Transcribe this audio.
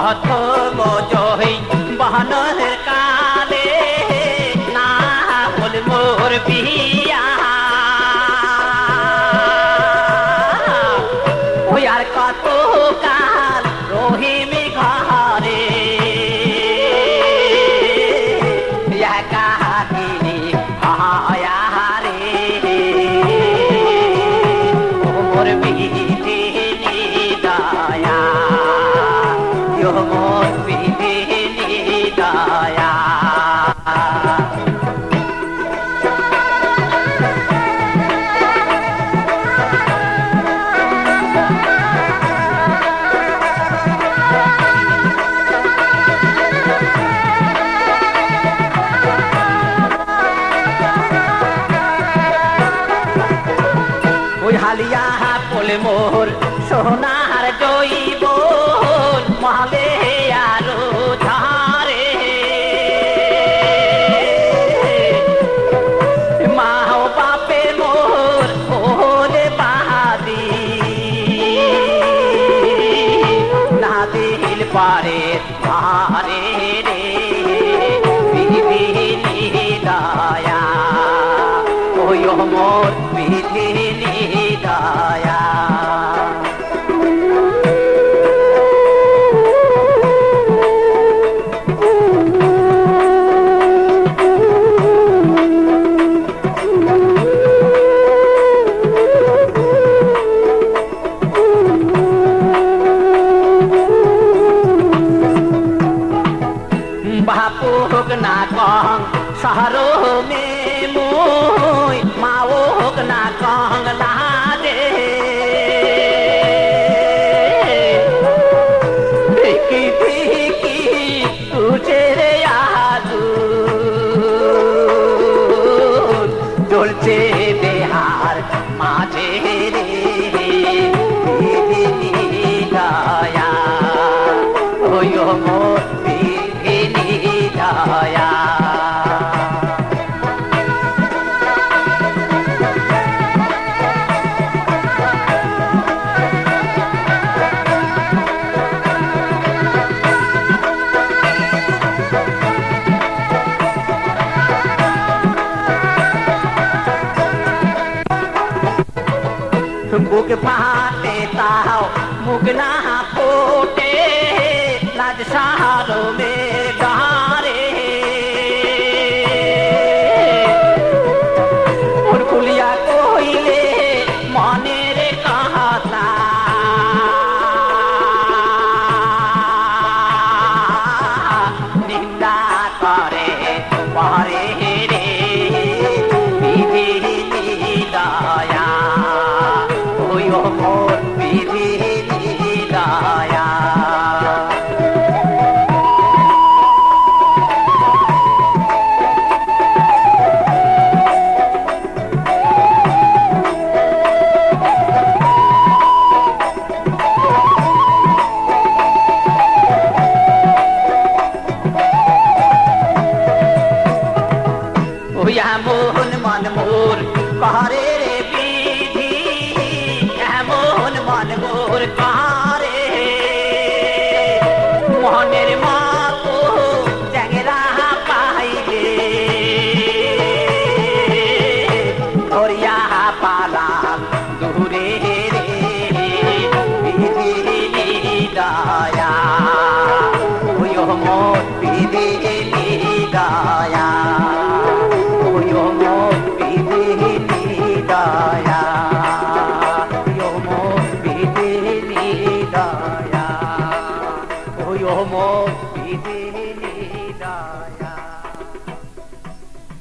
bahasa bojohi bahana হালিয়া পোলে মোর, সোনার জৈব মহালে আরও ধারে মা বাপে মোর ওলে বাহাদি। না দিল পারে পারে রে বিধিনি দয়া। ওই মোর বাপু হোক না কং শহরো মে মুই মাও না কং লাদে চলছে বেহার মাঝে রে। মোর বুক ফাটে তাও মুখ না ফোটে। লাজ সাহারো মে ওই এমন মন মোর কারে রে বিধি? হ্যাঁ, এমন মন মোর কারে মনের মা পালা